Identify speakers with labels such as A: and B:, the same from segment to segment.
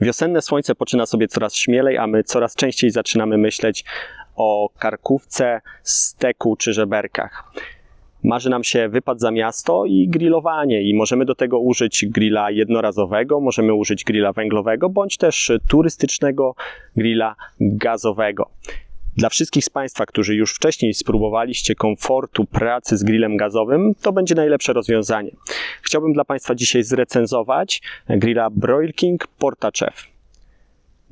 A: Wiosenne słońce poczyna sobie coraz śmielej, a my coraz częściej zaczynamy myśleć o karkówce, steku czy żeberkach. Marzy nam się wypad za miasto i grillowanie i możemy do tego użyć grilla jednorazowego, możemy użyć grilla węglowego bądź też turystycznego grilla gazowego. Dla wszystkich z Państwa, którzy już wcześniej spróbowaliście komfortu pracy z grillem gazowym, to będzie najlepsze rozwiązanie. Chciałbym dla Państwa dzisiaj zrecenzować grilla Broil King Portachev.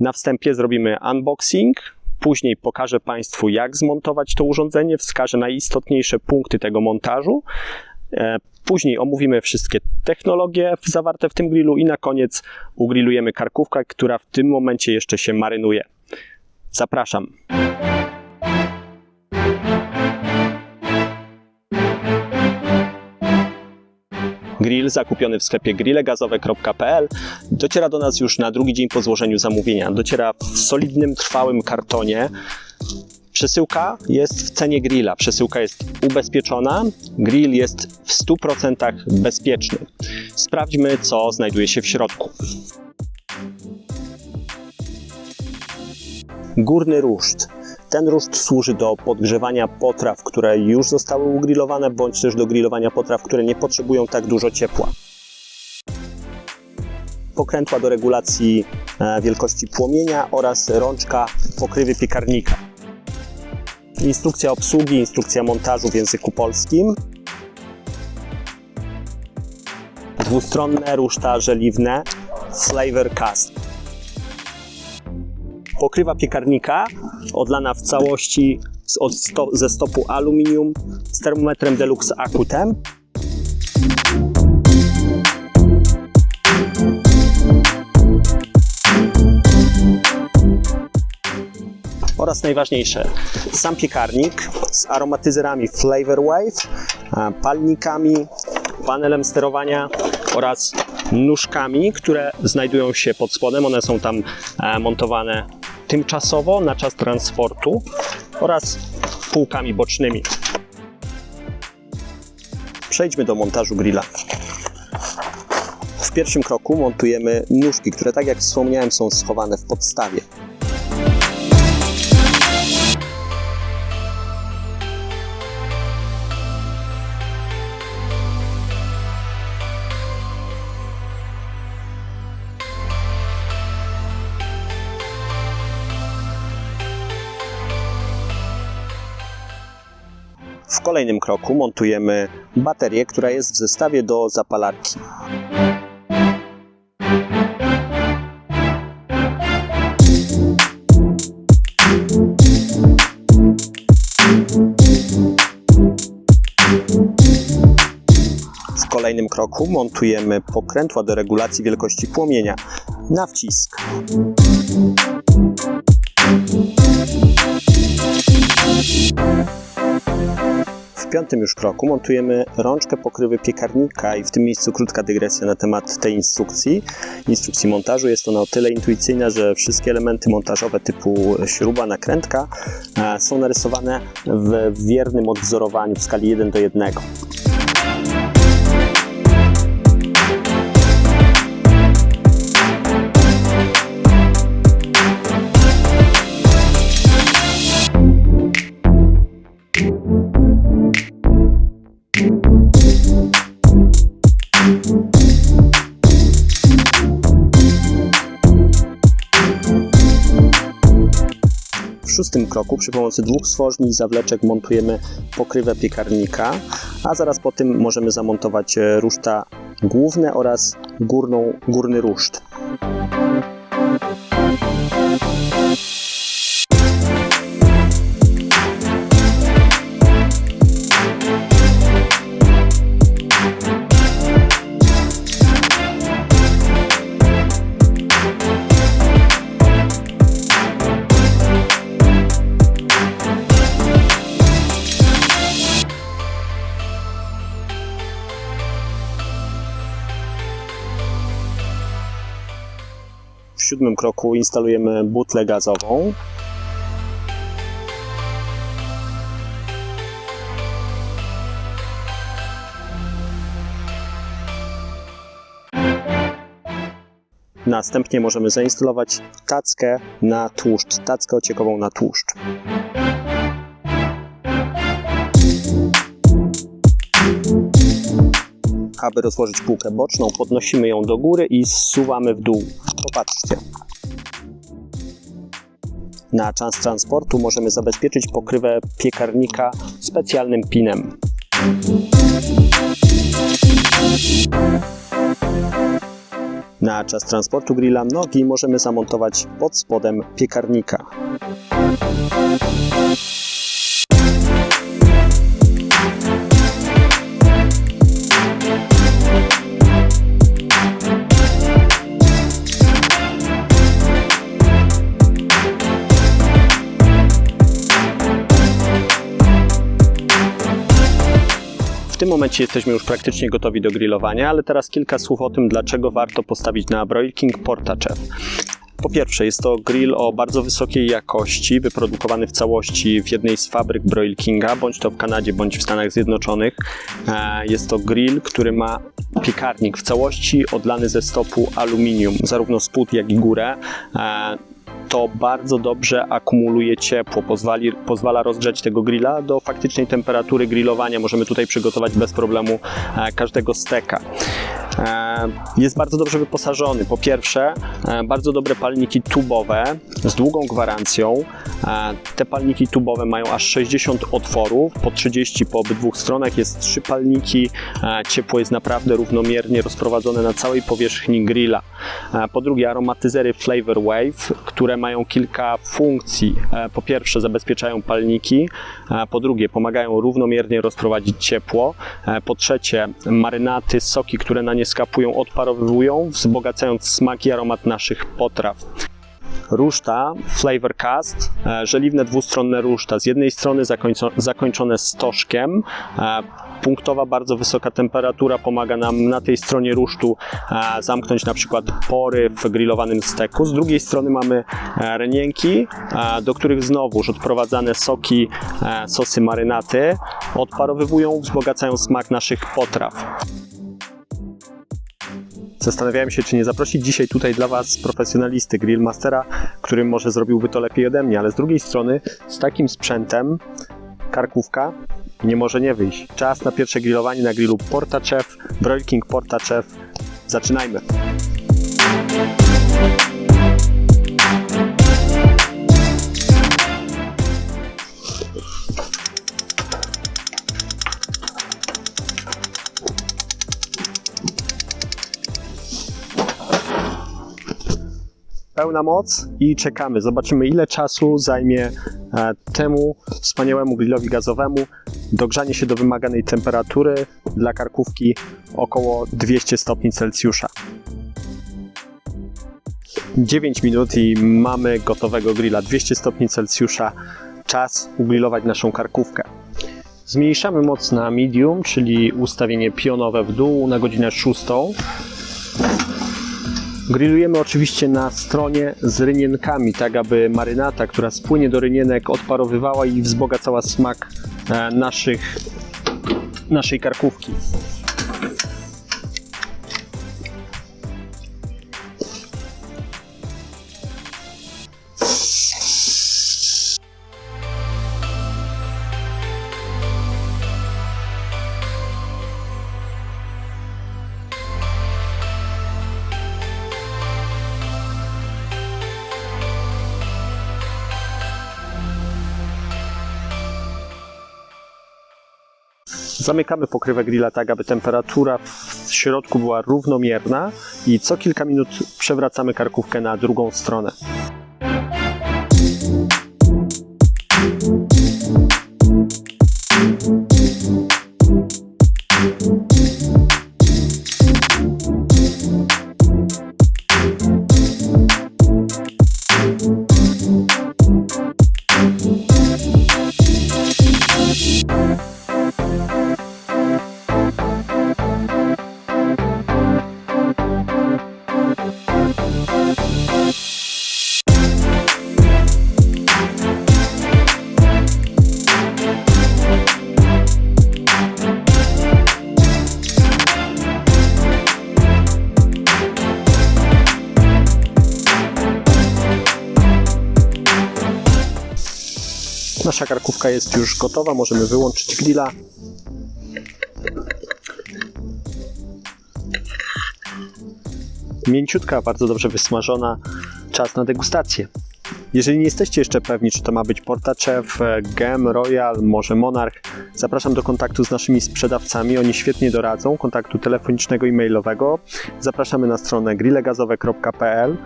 A: Na wstępie zrobimy unboxing, później pokażę Państwu jak zmontować to urządzenie, wskażę najistotniejsze punkty tego montażu. E, Później omówimy wszystkie technologie zawarte w tym grillu i na koniec ugrillujemy karkówkę, która w tym momencie jeszcze się marynuje. Zapraszam. Grill zakupiony w sklepie grillegazowe.pl dociera do nas już na drugi dzień po złożeniu zamówienia. Dociera w solidnym, trwałym kartonie. Przesyłka jest w cenie grilla. Przesyłka jest ubezpieczona. Grill jest w 100% bezpieczny. Sprawdźmy, co znajduje się w środku. Górny ruszt. Ten ruszt służy do podgrzewania potraw, które już zostały ugrillowane, bądź też do grillowania potraw, które nie potrzebują tak dużo ciepła. Pokrętła do regulacji e, wielkości płomienia oraz rączka pokrywy piekarnika. Instrukcja obsługi, instrukcja montażu w języku polskim. Dwustronne ruszta żeliwne Flavor Cast. Pokrywa piekarnika odlana w całości z, od sto, ze stopu aluminium z termometrem Deluxe Acutem. Oraz najważniejsze, sam piekarnik z aromatyzerami Flavor Wave, palnikami, panelem sterowania oraz nóżkami, które znajdują się pod spodem. One są tam e, montowane tymczasowo na czas transportu oraz półkami bocznymi. Przejdźmy do montażu grilla. W pierwszym kroku montujemy nóżki, które tak jak wspomniałem są schowane w podstawie. Kolejnym kroku montujemy baterię, która jest w zestawie do zapalarki. W kolejnym kroku montujemy pokrętła do regulacji wielkości płomienia na wcisk. Piątym już kroku montujemy rączkę pokrywy piekarnika i w tym miejscu krótka dygresja na temat tej instrukcji. Instrukcji montażu jest ona o tyle intuicyjna, że wszystkie elementy montażowe typu śruba, nakrętka e, są narysowane w wiernym odwzorowaniu w skali 1 do 1. szóstym kroku przy pomocy dwóch stworzni i zawleczek montujemy pokrywę piekarnika, a zaraz po tym możemy zamontować e, ruszta główne oraz górną, górny ruszt. Siódmym kroku instalujemy butlę gazową. Następnie możemy zainstalować tackę na tłuszcz, tackę ociekową na tłuszcz. Aby rozłożyć półkę boczną, podnosimy ją do góry i zsuwamy w dół. Popatrzcie. Na czas transportu możemy zabezpieczyć pokrywę piekarnika specjalnym pinem. Na czas transportu grilla nogi możemy zamontować pod spodem piekarnika. Jesteśmy już praktycznie gotowi do grillowania, ale teraz kilka słów o tym, dlaczego warto postawić na Broil King Portachev. Po pierwsze, jest to grill o bardzo wysokiej jakości, wyprodukowany w całości w jednej z fabryk Broil Kinga, bądź to w Kanadzie, bądź w Stanach Zjednoczonych. E, Jest to grill, który ma piekarnik w całości odlany ze stopu aluminium, zarówno spód, jak i górę. To bardzo dobrze akumuluje ciepło, pozwali, pozwala rozgrzać tego grilla do faktycznej temperatury grillowania. Możemy tutaj przygotować bez problemu e, każdego steka. E, Jest bardzo dobrze wyposażony. Po pierwsze, e, bardzo dobre palniki tubowe z długą gwarancją. E, Te palniki tubowe mają aż 60 otworów, po 30 po obydwu stronach. Jest trzy palniki. Ciepło jest naprawdę równomiernie rozprowadzone na całej powierzchni grilla. Po drugie, aromatyzery Flavor Wave, które mają kilka funkcji. Po pierwsze, zabezpieczają palniki. Po drugie, pomagają równomiernie rozprowadzić ciepło. Po trzecie, marynaty, soki, które na nie skapują, odparowywują, wzbogacając smak i aromat naszych potraw. Ruszta, flavor cast, e, żeliwne dwustronne ruszta. Z jednej strony zakończone stożkiem, e, punktowa, bardzo wysoka temperatura pomaga nam na tej stronie rusztu e, zamknąć na przykład pory w grillowanym steku. Z drugiej strony mamy renienki, do których znowuż odprowadzane soki, sosy marynaty odparowywują, wzbogacają smak naszych potraw. Zastanawiałem się, czy nie zaprosić dzisiaj tutaj dla Was profesjonalisty, grillmastera, który może zrobiłby to lepiej ode mnie, ale z drugiej strony z takim sprzętem karkówka nie może nie wyjść. Czas na pierwsze grillowanie na grillu Portachev, Broil King Portachev. Zaczynajmy. Pełna moc i czekamy. Zobaczymy, ile czasu zajmie e, temu wspaniałemu grillowi gazowemu dogrzanie się do wymaganej temperatury dla karkówki około 200 stopni Celsjusza. 9 minut i mamy gotowego grilla 200 stopni Celsjusza. Czas ugrillować naszą karkówkę. Zmniejszamy moc na medium, czyli ustawienie pionowe w dół na godzinę 6. Grillujemy oczywiście na stronie z rynienkami, tak aby marynata, która spłynie do rynienek, odparowywała i wzbogacała smak e, naszych, naszej karkówki. Zamykamy pokrywę grilla tak, aby temperatura w środku była równomierna i co kilka minut przewracamy karkówkę na drugą stronę. Nasza karkówka jest już gotowa, możemy wyłączyć grilla. Mięciutka, bardzo dobrze wysmażona. Czas na degustację. Jeżeli nie jesteście jeszcze pewni, czy to ma być Portachev, Gem, Royal, może Monarch, zapraszam do kontaktu z naszymi sprzedawcami. Oni świetnie doradzą, kontaktu telefonicznego i mailowego. Zapraszamy na stronę grillegazowe.pl.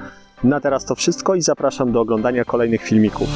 A: Na teraz to wszystko i zapraszam do oglądania kolejnych filmików.